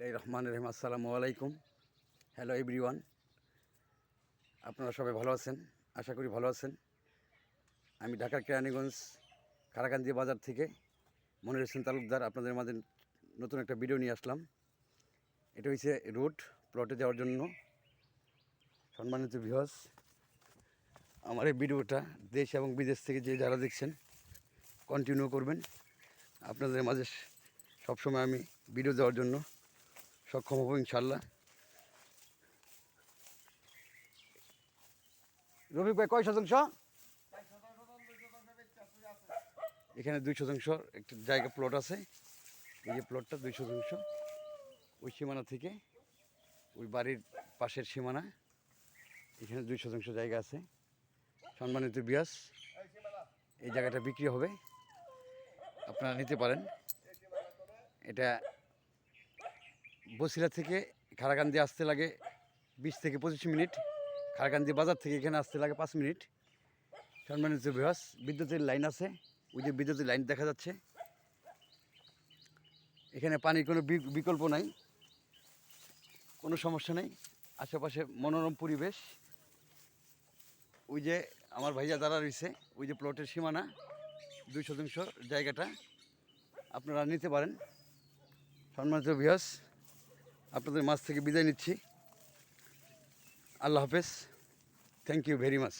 বিসমিল্লাহির রহমান রহিম। আসসালামু আলাইকুম। হ্যালো এভরিওয়ান আপনারা সবাই ভালো আছেন? আশা করি ভালো আছেন। আমি ঢাকার কেরানীগঞ্জ, কারাকান্দি বাজার থেকে মনির হোসেন তালুকদার আপনাদের মাঝে নতুন একটা ভিডিও নিয়ে আসলাম। এটা হচ্ছে রুট প্লটে যাওয়ার জন্য। সম্মানিত ভিউয়ার্স আমার এই ভিডিওটা দেশ এবং বিদেশ থেকে যে যারা দেখছেন কন্টিনিউ করবেন। আপনাদের মাঝে সবসময় আমি ভিডিও দেওয়ার জন্য সক্ষম হব ইনশাল্লাহ। রবি ভাই, কয় শতাংশ? এখানে দুই শতাংশ, একটা জায়গা প্লট আছে। এই যে প্লটটা দুই শতাংশ। ওই সীমানা থেকে ওই বাড়ির পাশের সীমানা, এখানে দুই শতাংশ জায়গা আছে। সম্মানিত বিয়াস এই জায়গাটা বিক্রি হবে। আপনারা নিতে পারেন। এটা বসিলা থেকে খারাকান্দি আসতে লাগে বিশ থেকে পঁচিশ মিনিট। খারাকান্দি বাজার থেকে এখানে আসতে লাগে পাঁচ মিনিট। সম্মানিত বিহাস বিদ্যুতের লাইন আছে। ওই যে বিদ্যুতের লাইন দেখা যাচ্ছে। এখানে পানির কোনো বিকল্প নাই। কোনো সমস্যা নেই। আশেপাশে মনোরম পরিবেশ। ওই যে আমার ভাইয়া দাঁড়া রয়েছে, ওই যে প্লটের সীমানা, দুই শতাংশ জায়গাটা। আপনারা নিতে পারেন। সম্মানিত বিহাস আপনাদের মাছ থেকে বিদায় নিচ্ছি। আল্লাহ হাফেজ। Thank you very much